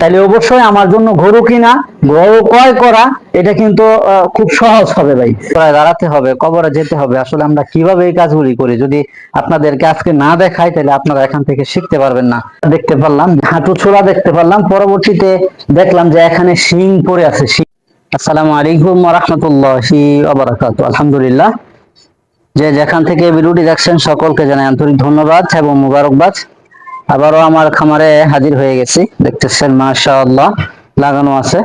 তাহলে অবশ্যই আমার জন্য গরু কিনা, গরু ক্রয় করা, এটা কিন্তু খুব সহজ হবে ভাই। প্রায় দাঁড়াতে হবে, কবরে যেতে হবে। আসলে আমরা কীভাবে এই কাজগুলি করি? যদি আপনাদেরকে আজকে না দেখাই, তাহলে আপনারা এখান থেকে শিখতে পারবেন না। দেখতে পারলাম, হাঁটু ছোড়া দেখতে পারলাম। পরবর্তীতে দেখলাম যে এখানে শিং পড়ে আছে, শিং। আসসালামু আলাইকুম রহমতুল্লাহি আলহামদুলিল্লাহ। যে যেখান থেকে ভিডিওটি দেখছেন, সকলকে জানাই আন্তরিক ধন্যবাদ এবং মুবারকবাদ। আবারও আমার খামারে হাজির হয়ে গেছি। দেখতেছেন, মাশাআল্লাহ, লাগানো আছে।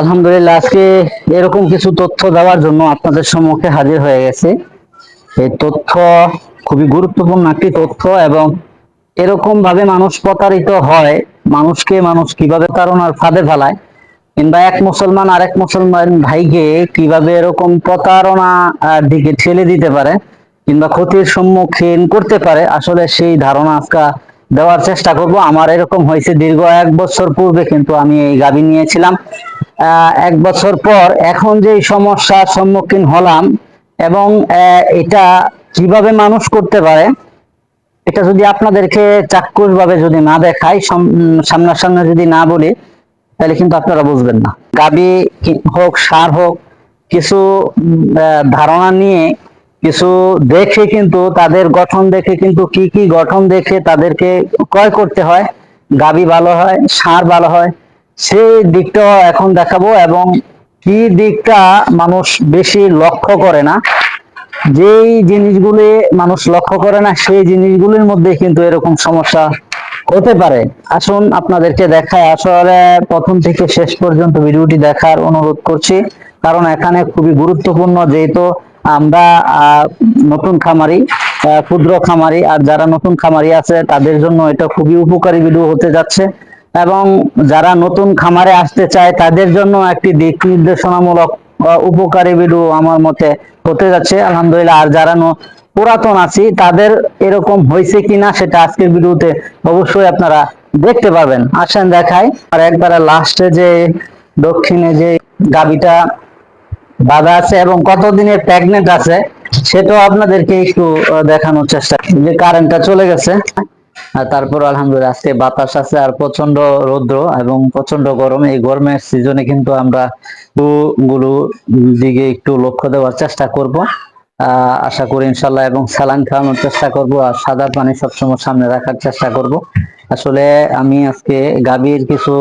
আলহামদুলিল্লাহ, আজকে এরকম কিছু তথ্য দেওয়ার জন্য আপনাদের সম্মুখে হাজির হয়ে গেছি। এই তথ্য খুবই গুরুত্বপূর্ণ একটি তথ্য এবং এরকম ভাবে মানুষ প্রতারিত হয়, মানুষকে মানুষ কীভাবে তাড়নার ফাঁদে ফেলায়, কিংবা এক মুসলমান আরেক মুসলমান ভাইকে কীভাবে এরকম প্রতারণা দিকে ঠেলে দিতে পারে কিংবা ক্ষতির সম্মুখীন করতে পারে, আসলে সেই ধারণা আজকে দেওয়ার চেষ্টা করব। আমার এরকম হয়েছে দীর্ঘ এক বছর পূর্বে কিন্তু আমি এই গাভী নিয়েছিলাম। এক বছর পর এখন যে সমস্যার সম্মুখীন হলাম এবং এটা কীভাবে মানুষ করতে পারে, এটা যদি আপনাদেরকে চাক্ষুষ ভাবে যদি না দেখাই সামনাসামনি যদি না বলি, তাহলে কিন্তু আপনারা বুঝবেন না। গাবি হোক, সার হোক, কিছু ধারণা নিয়ে কিছু দেখে কিন্তু, তাদের গঠন দেখে কিন্তু কি কি গঠন দেখে তাদেরকে ক্রয় করতে হয়। গাবি ভালো হয়, সার ভালো হয়, সেই দিকটাও এখন দেখাবো এবং কি দিকটা মানুষ বেশি লক্ষ্য করে না। যেই জিনিসগুলি মানুষ লক্ষ্য করে না, সেই জিনিসগুলির মধ্যে কিন্তু এরকম সমস্যা হতে পারে। আসুন আপনাদেরকে দেখায় আসলে প্রথম থেকে শেষ পর্যন্ত ভিডিওটি দেখার অনুরোধ করছি, কারণ এখানে খুবই গুরুত্বপূর্ণ, যেহেতু আমরা নতুন খামারি ক্ষুদ্র খামারি, আর যারা নতুন খামারি আছে, তাদের জন্য এটা খুবই উপকারী ভিডিও হতে যাচ্ছে। এবং যারা নতুন খামারে আসতে চায়, তাদের জন্য একটি দিক নির্দেশনামূলক উপকারী ভিডিও আমার মতে হতে যাচ্ছে। আলহামদুলিল্লাহ, আর যারা পুরাতন আছি, তাদের এরকম হয়েছে কিনা, সেটা আজকের ভিডিওতে অবশ্যই আপনারা দেখতে পাবেন। আসেন দেখায় আর একবারে লাস্টে যে দক্ষিণে যে গাবিটা বাধা আছে এবং কতদিনের প্রেগনেন্ট আছে সেটাও আপনাদেরকে একটু দেখানোর চেষ্টা। যে কারেন্টটা চলে গেছে, আর তারপর আলহামদুলিল্লাহ আজকে বাতাস আছে আর প্রচণ্ড রৌদ্র এবং প্রচণ্ড গরম। এই গরমের সিজনে কিন্তু আমরা গুলো দিকে একটু লক্ষ্য দেওয়ার চেষ্টা করব। আশা করি ইনশাল্লাহ এবং স্যালান খাওয়ানোর চেষ্টা করব আর সাদা পানি সবসময় সামনে রাখার চেষ্টা করব। আসলে আমি আজকে গাভীর কিছু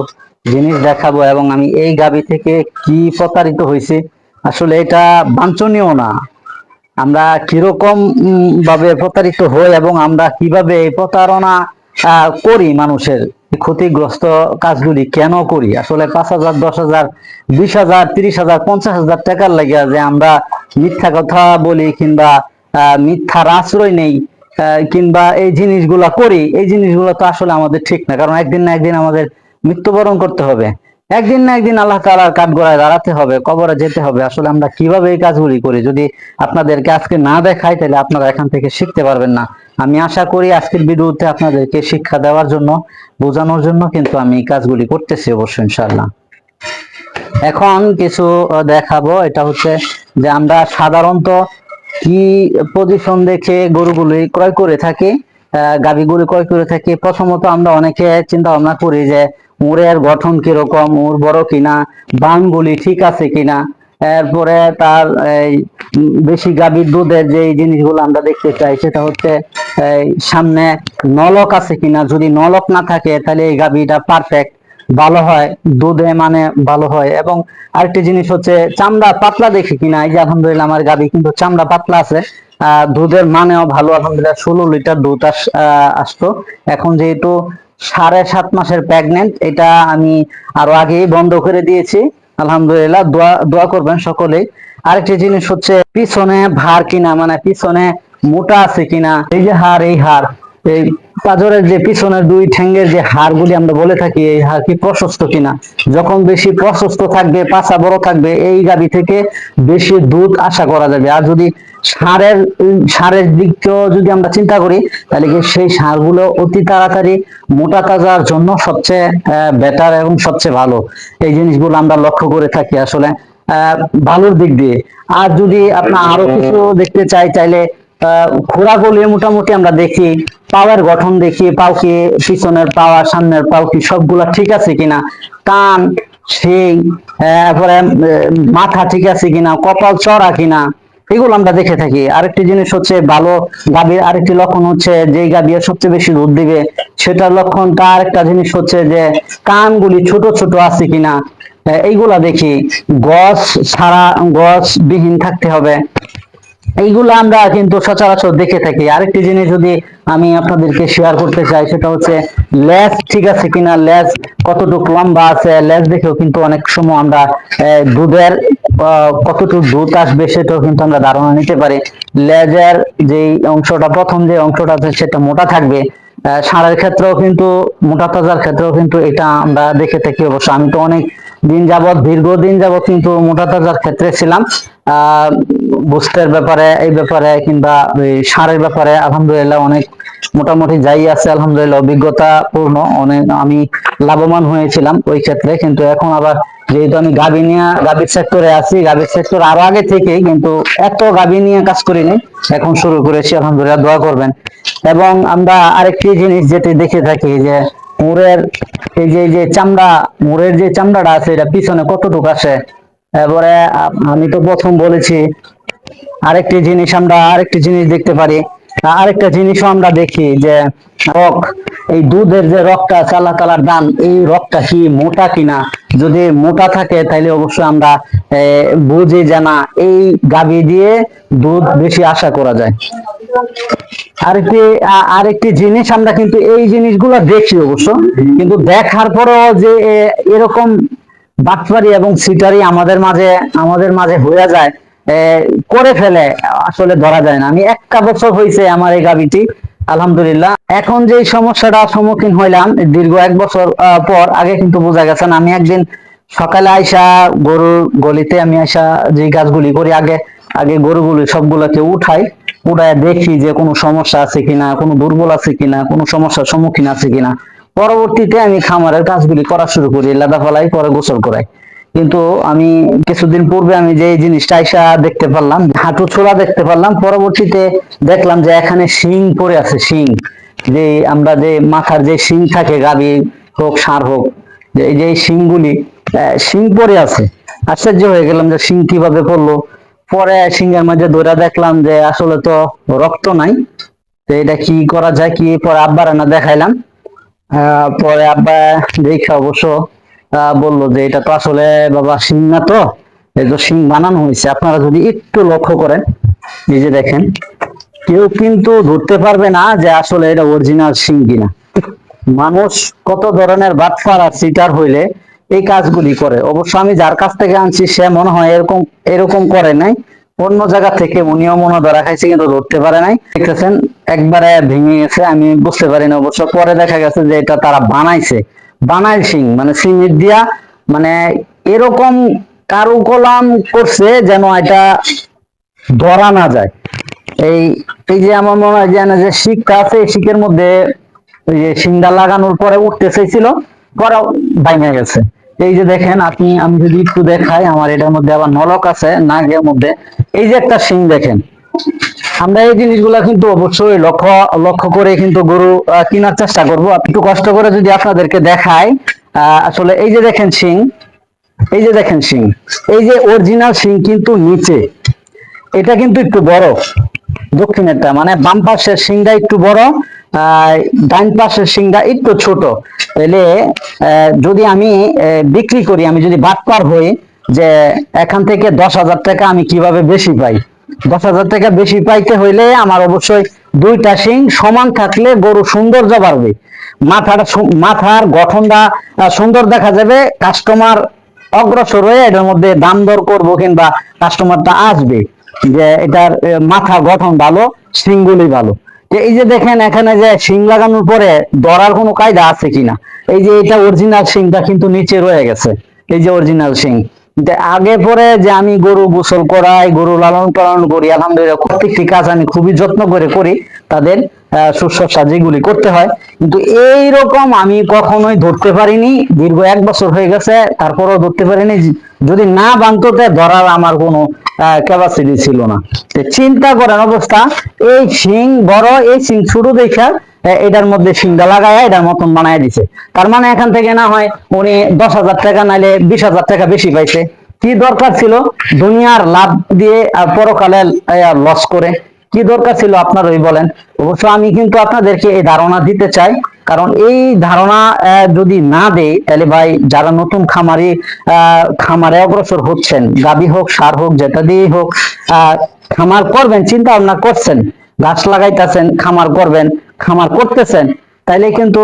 জিনিস দেখাবো এবং আমি এই গাভী থেকে কি প্রতারিত হয়েছে আসলে এটা বাঞ্ছনীয় না। আমরা কীরকম ভাবে প্রতারিত হই এবং আমরা কীভাবে প্রতারণা করি মানুষের ক্ষতিগ্রস্ত কাজগুলি কেন করি? আসলে পাঁচ হাজার, দশ হাজার, বিশ হাজার, তিরিশ হাজার, পঞ্চাশ হাজার টাকার লাগে যে আমরা মিথ্যা কথা বলি কিংবা মিথ্যার আশ্রয় নেই কিংবা এই জিনিসগুলা করি, এই জিনিসগুলো তো আসলে আমাদের ঠিক না। কারণ একদিন না একদিন আমাদের মৃত্যুবরণ করতে হবে। একদিন না একদিন আল্লাহ তাআলার কাঠগড়ায় দাঁড়াতে হবে, কবরে যেতে হবে। আসলে আমরা কীভাবে এই কাজগুলি করি? যদি আপনাদেরকে আজকে না দেখাই, তাহলে আপনারা এখান থেকে শিখতে পারবেন না। আমি আশা করি আজকের ভিডিওতে আপনাদেরকে শিক্ষা দেওয়ার জন্য, বোঝানোর জন্য কিন্তু আমি এই কাজগুলি করতেছি অবশ্যই, ইনশাআল্লাহ। এখন কিছু দেখাবো। এটা হচ্ছে যে আমরা সাধারণত কি পজিশন দেখে গরুগুলি ক্রয় করে থাকি গাভীগুলি ক্রয় করে থাকি? প্রথমত আমরা অনেকে চিন্তা ভাবনা করি যে উড়ের গঠন কীরকম উর বড় কিনা বানগুলি ঠিক আছে কিনা? এরপরে তার এই বেশি গাভীর দুধের যে জিনিসগুলো আমরা দেখতে চাই সেটা হচ্ছে সামনে নলক আছে কিনা? যদি নলক না থাকে তাহলে এই গাভীটা পারফেক্ট ভালো হয় দুধে মানে ভালো হয়। এবং আরেকটি জিনিস হচ্ছে চামড়া পাতলা দেখি কিনা? এই যে আলহামদুলিল্লাহ আমার গাবি কিন্তু চামড়া পাতলা আছে। আহ, দুধের মানেও ভালো আলহামদুলিল্লাহ ষোলো লিটার দুধ আস- আসতো। এখন যেহেতু সাড়ে সাত মাসের প্রেগনেন্ট এটা আমি আরও আগেই বন্ধ করে দিয়েছি। আলহামদুলিল্লাহ, দোয়া দোয়া করবেন সকলেই। আরেকটি জিনিস হচ্ছে, পিছনে ভার কিনা মানে পিছনে মোটা আছে কিনা, এই যে হার, এই হার, এই পাজরের যে পিছনের দুই ঠ্যাঙ্গের যে হাড়গুলি আমরা বলে থাকি এই হাড় কি প্রশস্ত কিনা? যখন বেশি প্রশস্ত থাকবে পাছা বড় থাকবে এই গাবি থেকে বেশি দুধ আশা করা যাবে। আর যদি সারের সারের দিকটাও যদি আমরা চিন্তা করি তাহলে কি সেই সারগুলো অতি তাড়াতাড়ি মোটা তাজার জন্য সবচেয়ে বেটার এবং সবচেয়ে ভালো? এই জিনিসগুলো আমরা লক্ষ্য করে থাকি আসলে আহ, ভালোর দিক দিয়ে। আর যদি আপনার আরও কিছু দেখতে চাই চাইলে খোরাগুলি মোটামুটি আমরা দেখি, পাওয়ার গঠন দেখি পাও কি পিছনের পাওয়া সামনের পাও কি সবগুলা ঠিক আছে কিনা? কান, সেই তারপরে মাথা ঠিক আছে কিনা? কপাল চড়া কিনা? এগুলো আমরা দেখে থাকি। আরেকটি জিনিস হচ্ছে ভালো গাভীর আরেকটি লক্ষণ হচ্ছে যে গাভী সবচেয়ে বেশি দুধ দিবে, সেটার লক্ষণটা আরেকটা জিনিস হচ্ছে যে কানগুলি ছোট ছোট আছে কিনা? এইগুলা দেখি। গছ ছাড়া গছ বিহীন থাকতে হবে। এইগুলো আমরা কিন্তু সচরাচর দেখে থাকি। আরেকটি জিনিস যদি আমি আপনাদেরকে শেয়ার করতে চাই, সেটা হচ্ছে লেজ ঠিক আছে কিনা? লেজ কতটুকু লম্বা আছে? লেজ দেখেও কিন্তু অনেক সময় আমরা দুধের কতটুকু দুধ আসবে সেটাও কিন্তু আমরা ধারণা নিতে পারি। লেজের যে অংশটা, প্রথম যে অংশটা আছে সেটা মোটা থাকবে। ষাঁড়ের ক্ষেত্রেও কিন্তু, মোটা তাজার ক্ষেত্রেও কিন্তু এটা আমরা দেখে থাকি অবশ্য। আমি তো অনেক দিন যাবৎ, দীর্ঘদিন যাবৎ কিন্তু মোটা তাজার ক্ষেত্রে ছিলাম। বুস্টের ব্যাপারে, এই ব্যাপারে কিংবা সারের ব্যাপারে আলহামদুলিল্লাহ অনেক মোটামুটি যাই আছে, আলহামদুলিল্লাহ অভিজ্ঞতা পূর্ণ। অনেক আমি লাভবান হয়েছিলাম ওই ক্ষেত্রে, কিন্তু এখন আবার যেহেতু আমি গাভী নিয়ে গাভীর সেক্টরে আছি গাভীর সেক্টর আরও আগে থেকে কিন্তু এত গাভী নিয়ে কাজ করিনি, এখন শুরু করেছি, আলহামদুলিল্লাহ দোয়া করবেন। এবং আমরা আরেকটি জিনিস যেটি দেখে থাকি যে মুরের এই যে চামড়া মুরের যে চামড়াটা আছে, এটা পিছনে কতটুকু আসে? এবারে আমি তো প্রথম বলেছি, আরেকটি জিনিস আমরা আরেকটি জিনিস দেখতে পারি। আরেকটা জিনিসও আমরা দেখি যে, রক, এই দুধের যে রকটা আছে, আল্লাহ তালার দান, এই রকটা কি মোটা কিনা? যদি মোটা থাকে তাহলে অবশ্যই আমরা বুঝি যে না, এই গাভী দিয়ে দুধ বেশি আশা করা যায়। আরেকটি আরেকটি জিনিস আমরা কিন্তু এই জিনিসগুলো দেখি অবশ্য, কিন্তু দেখার পরেও যে এরকম বাটপারি এবং সিটারি আমাদের মাঝে আমাদের মাঝে হয়ে যায় করে ফেলে, আসলে ধরা যায় না। আমি একটা বছর হয়েছে আমার এই গাবিটি, আলহামদুলিল্লাহ। এখন যে সমস্যাটা সম্মুখীন হইলাম, দীর্ঘ এক বছর পর, আগে কিন্তু বোঝা গেছে আমি একদিন সকালে আইসা গরুর গলিতে আমি আইসা যে কাজগুলি করি, আগে আগে গরুগুলি সবগুলোকে উঠাই, উঠায় দেখি যে কোনো সমস্যা আছে কিনা, কোনো দুর্বল আছে কিনা, কোনো সমস্যার সম্মুখীন আছে কিনা। পরবর্তীতে আমি খামারের কাজগুলি করা শুরু করি, লাদা ফলাই, পরে গোসল করাই। কিন্তু আমি কিছুদিন পূর্বে আমি যে জিনিসটা আইসা দেখতে পারলাম, হাঁটু ছোড়া দেখতে পারলাম, পরবর্তীতে দেখলাম যে এখানে শিং পড়ে আছে, শিং। যে আমরা যে মাথার যে শিং থাকে গাভী হোক ষাঁড় হোক, যে যে শিংগুলি শিং পড়ে আছে। আশ্চর্য হয়ে গেলাম যে শিং কীভাবে পড়ল। পরে শিংয়ের মাঝে ধরে দেখলাম যে আসলে তো রক্ত নাই, তো এটা কি করা যায় কি? পরে আব্বার না দেখাইলাম। পরে আব্বা দেখে অবশ্য বলল যে এটা তো আসলে বাবা শিং না তো, এই তো শিং বানানো হয়েছে। আপনারা যদি একটু লক্ষ্য করেন, এই যে দেখেন, কেউ কিন্তু ধরতে পারবে না যে আসলে এটা অরিজিনাল সিং কিনা। মানুষ কত ধরনের বাটফার আর সিটার হইলে এই কাজগুলি করে। অবশ্য আমি যার কাছ থেকে আনছি, সে মনে হয় এরকম এরকম করে নাই। অন্য জায়গা থেকে উনিও মনে ধরা খাইছে, কিন্তু ধরতে পারে নাই। দেখতেছেন, একবারে ভেঙে গেছে, আমি বুঝতে পারি না অবশ্য। পরে দেখা গেছে যে এটা তারা বানাইছে। বানাই সিং মানে সিমেন্ট দিয়া মানে এরকম কারুকলাম করছে যেন এটা ধরা না যায়। এই এই যে আমার মনে হয় যে শিকটা আছে শিকের মধ্যে ওই যে শিংটা লাগানোর পরে উঠতে চাইছিল, পরে ভাঙে গেছে। এই যে দেখেন, আপনি, আমি যদি একটু দেখাই, আমার এটার মধ্যে আবার নলক আছে, নাগের মধ্যে। এই যে একটা শিং দেখেন, আমরা এই জিনিসগুলা কিন্তু অবশ্যই লক্ষ্য লক্ষ্য করে কিন্তু গরু কেনার চেষ্টা করব। একটু কষ্ট করে যদি আপনাদেরকে দেখাই আসলে এই যে দেখেন শিং, এই যে দেখেন শিং, এই যে অরিজিনাল শিং কিন্তু নিচে, এটা কিন্তু একটু বড়, দক্ষিণেরটা মানে বাম পাশের শিংটা একটু বড় ডান পাশের শিংটা একটু ছোট। তাহলে যদি আমি বিক্রি করি, আমি যদি বাটপার হই, যে এখান থেকে দশ হাজার টাকা আমি কীভাবে বেশি পাই? দশ হাজার টাকা বেশি পাইতে হইলে আমার অবশ্যই দুইটা শিং সমান থাকলে গরু সৌন্দর্য বাড়বে। মাথাটা মাথার গঠনটা সুন্দর দেখা যাবে কাস্টমার অগ্রসর হয়ে এটার মধ্যে দাম দর করব কিংবা কাস্টমারটা আসবে। যে এটার মাথা গঠন ভালো, শিংগুলি ভালো। এই যে দেখেন এখানে যে শিং লাগানোর পরে ধরার কোনো কায়দা আছে কিনা? এই যে এটা অরিজিনাল শিংটা কিন্তু নিচে রয়ে গেছে। এই যে অরিজিনাল শিং। আগে পরে যে আমি গরু গোসল করাই, গরু লালন পালন করি, আলহামদুলিল্লাহ প্রত্যেকটি কাজ আমি খুবই যত্ন করে করি, তাদের শুশ্রূষা যেগুলি করতে হয়। কিন্তু এই রকম আমি কখনোই ধরতে পারিনি। দীর্ঘ এক বছর হয়ে গেছে, তারপরেও ধরতে পারিনি। যদি না বানতো তে ধরার আমার কোনো ক্যাপাসিটি ছিল না। চিন্তা করেন অবস্থা, এই শিং বড়, এই শিং ছোট দেখা এটার মধ্যে শিংটা লাগায় এটার মতন বানায় দিছে। তার মানে এখান থেকে না হয় উনি দশ হাজার টাকা নাইলে বিশ হাজার টাকা বেশি পাইছে। কি দরকার ছিল? দুনিয়ার লাভ দিয়ে পরকালে লস করে। কি দরকার ছিল আপনার ওই বলেন? অবশ্য আমি কিন্তু আপনাদেরকে এই ধারণা দিতে চাই। কারণ এই ধারণা যদি না দেয়, তাহলে ভাই যারা নতুন খামারে খামারে অগ্রসর হচ্ছেন, গাবি হোক, সার হোক, যেটা দিয়ে হোক খামার করবেন চিন্তা ভাবনা করছেন, গাছ লাগাইতেছেন, খামার করবেন, খামার করতেছেন, তাইলে কিন্তু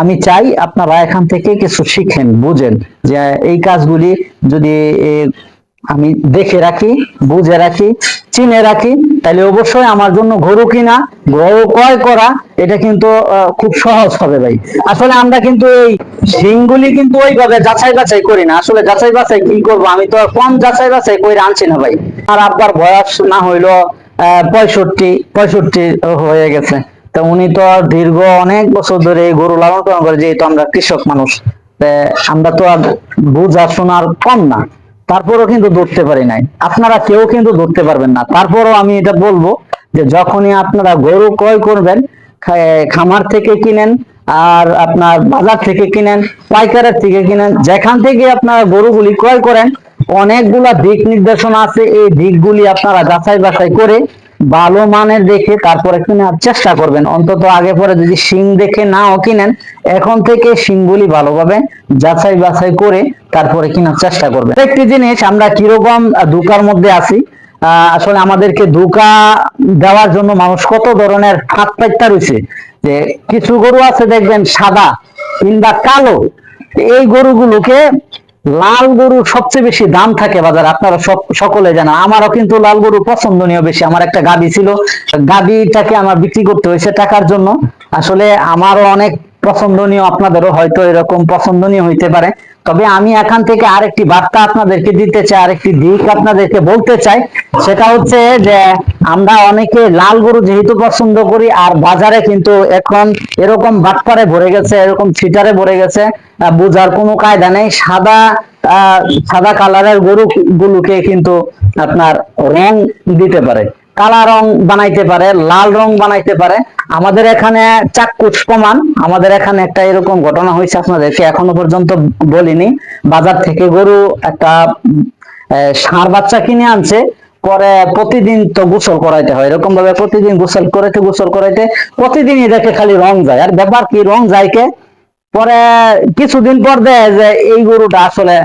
আমি চাই আপনারা এখান থেকে কিছু শিখেন, বুঝেন, যে এই কাজগুলি যদি আমি দেখে রাখি, বুঝে রাখি, চিনে রাখি। তাহলে অবশ্যই আমার জন্য গরু কিনা, গরু ক্রয় করা, এটা কিন্তু খুব সহজ হবে ভাই। আসলে আমরা কিন্তু এই সিংগুলি কিন্তু ওইভাবে যাচাই বাছাই করি না। আসলে যাচাই বাছাই কি করব? আমি তো কম যাচাই বাছাই করে আনছি না ভাই। আর আব্বার বয়স না হইল পঁয়ষট্টি পঁয়ষট্টি হয়ে গেছে। তো উনি তো দীর্ঘ অনেক বছর ধরে গরু লালন পালন করে, যেহেতু আমরা কৃষক মানুষ। আমরা তো আর বুঝা শোনার কম না। তারপরও কিন্তু ধরতে পারি নাই। আপনারা কেউ কিন্তু ধরতে পারবেন না। তারপরও আমি এটা বলব যে যখনই আপনারা গরু ক্রয় করবেন খামার থেকে কিনেন আর আপনার বাজার থেকে কিনেন, পাইকারের থেকে কিনেন, যেখান থেকে আপনারা গরুগুলি ক্রয় করেন, অনেকগুলা দিক নির্দেশনা আছে। এই দিকগুলি আপনারা যাচাই বাছাই করে ভালো মানের দেখে তারপরে কেনার চেষ্টা করবেন। অন্তত আগে পরে যদি শিং দেখে নাও কিনেন, এখন থেকে শিংগুলি ভালোভাবে যাচাই বাছাই করে তারপরে কেনার চেষ্টা করবেন। একটি জিনিস, আমরা কীরকম ধোঁকার মধ্যে আছি আসলে আমাদেরকে ধোঁকা দেওয়ার জন্য মানুষ কত ধরনের হাত পাইতা রয়েছে। যে কিছু গরু আছে দেখবেন সাদা কিংবা কালো, এই গরুগুলোকে লাল গরুর সবচেয়ে বেশি দাম থাকে বাজার। আপনারা সব, সকলে জানেন। আমারও কিন্তু লাল গরু পছন্দনীয় বেশি। আমার একটা গাবি ছিল। গাবিটাকে আমার বিক্রি করতে হয়েছে টাকার জন্য। আসলে আমারও অনেক পছন্দনীয় আপনাদেরও হয়তো এরকম পছন্দনীয় হইতে পারে। তবে আমি এখান থেকে আরেকটি বার্তা আপনাদেরকে দিতে চাই, আরেকটি দিক আপনাদেরকে বলতে চাই। সেটা হচ্ছে যে, আমরা অনেকে লাল গরু যেহেতু পছন্দ করি, আর বাজারে কিন্তু এখন এরকম বাটপারে ভরে গেছে, এরকম ছিটারে ভরে গেছে বোঝার কোনো কায়দা নেই। সাদা সাদা কালারের গরু গুলোকে কিন্তু আপনার রং দিতে পারে। কালা রং বানাইতে পারে, লাল রং বানাইতে পারে। আমাদের এখানে চাক্ষুষ প্রমাণ। আমাদের এখানে একটা এরকম ঘটনা হয়েছে আপনাদেরকে, এখনও পর্যন্ত বলিনি। বাজার থেকে গরু একটা ষাঁড় বাচ্চা কিনে আনছে। পরে প্রতিদিন তো গোসল করাইতে হয়। এরকম ভাবে প্রতিদিন গোসল করাইতে গোসল করাইতে প্রতিদিনই দেখে খালি রং যায়। আর ব্যাপার কি, রং যায় কে পরে কিছুদিন পর দেয় যে এই গরুটা আসলে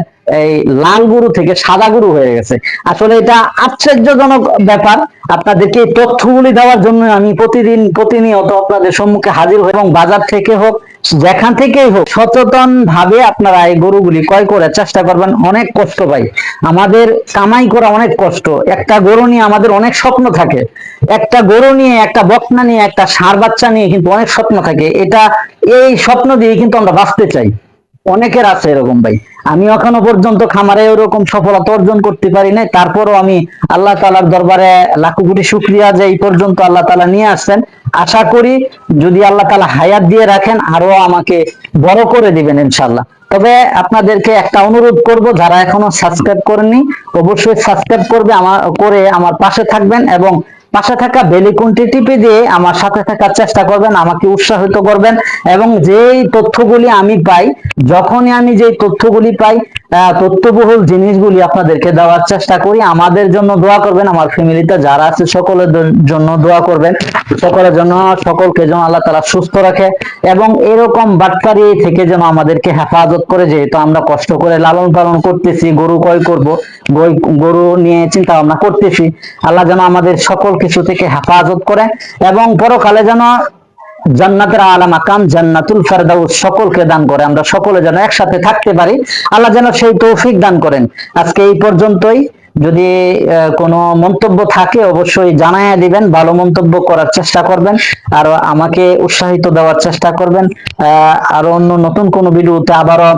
এই লাল গরু থেকে সাদা গরু হয়ে গেছে। আসলে এটা আশ্চর্যজনক ব্যাপার। আপনাদেরকে তথ্যগুলি দেওয়ার জন্য আমি প্রতিদিন, প্রতিনিয়ত আপনাদের সম্মুখে হাজির হই এবং বাজার থেকে হোক যেখান থেকেই হোক সচেতন ভাবে আপনারা এই গরুগুলি ক্রয় করে চেষ্টা করবেন। অনেক কষ্ট পাই আমাদের কামাই করা অনেক কষ্ট। একটা গরু নিয়ে আমাদের অনেক স্বপ্ন থাকে। একটা গরু নিয়ে, একটা বকনা নিয়ে, একটা সার বাচ্চা নিয়ে কিন্তু অনেক স্বপ্ন থাকে। এটা এই স্বপ্ন দিয়ে কিন্তু আমরা বাঁচতে চাই। অনেকের আছে এরকম ভাই। আমি এখনও পর্যন্ত খামারে ওরকম সফলতা অর্জন করতে পারি নাই। তারপরও আমি আল্লাহ তালার দরবারে লাখো কোটি শুক্রিয়া যে এই পর্যন্ত আল্লাহ তালা নিয়ে আসছেন। আশা করি যদি আল্লাহ তালা হায়াত দিয়ে রাখেন আরও আমাকে বড় করে দিবেন ইনশাল্লাহ তবে আপনাদেরকে একটা অনুরোধ করব, যারা এখনও সাবস্ক্রাইব করেননি, অবশ্যই সাবস্ক্রাইব করবে আমার করে আমার পাশে থাকবেন এবং পাশে থাকা বেলিকুনটি টিপে দিয়ে আমার সাথে থাকার চেষ্টা করবেন, আমাকে উৎসাহিত করবেন এবং যেই তথ্যগুলি আমি পাই, যখনই আমি যে তথ্যগুলি পাই তথ্যবহুল জিনিসগুলি আপনাদেরকে দেওয়ার চেষ্টা করি। আমাদের জন্য দোয়া করবেন, আমার ফ্যামিলিতে যারা আছে সকলের জন্য দোয়া করবেন। সকলের জন্য সকলকে যেন আল্লাহ তালা সুস্থ রাখে এবং এরকম বাটকারি থেকে যেন আমাদেরকে হেফাজত করে, যেহেতু আমরা কষ্ট করে লালন পালন করতেছি, গরু ক্রয় করব গরু নিয়ে চিন্তা ভাবনা করতেছি, আল্লাহ যেন আমাদের সকল কিছু থেকে হেফাজত করে এবং পরকালে যেন জান্নাতের আলা মাকাম জান্নাতুল ফেরদাউস সকলকে দান করে। আমরা সকলে যেন একসাথে থাকতে পারি। আল্লাহ যেন সেই তৌফিক দান করেন। আজকে এই পর্যন্তই। যদি কোনো মন্তব্য থাকে অবশ্যই জানাইয়া দিবেন। ভালো মন্তব্য করার চেষ্টা করবেন। আর আমাকে উৎসাহিত দেওয়ার চেষ্টা করবেন। আহ, আর অন্য নতুন কোনো ভিডিওতে আবারও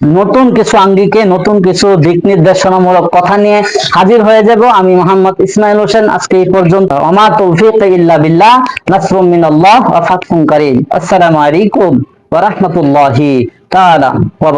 নতুন কিছু আঙ্গিকে, নতুন কিছু দিক নির্দেশনামূলক কথা নিয়ে হাজির হয়ে যাব আমি মোহাম্মদ ইসমাইল হোসেন। আজকে এই পর্যন্ত। অমা তৌফিক ইল্লা বিল্লাহ, নাসরুম মিনাল্লাহ ওয়া ফাতহুন কারীম। আসসালামু আলাইকুম ওয়া রাহমাতুল্লাহি তাআলা ওয়া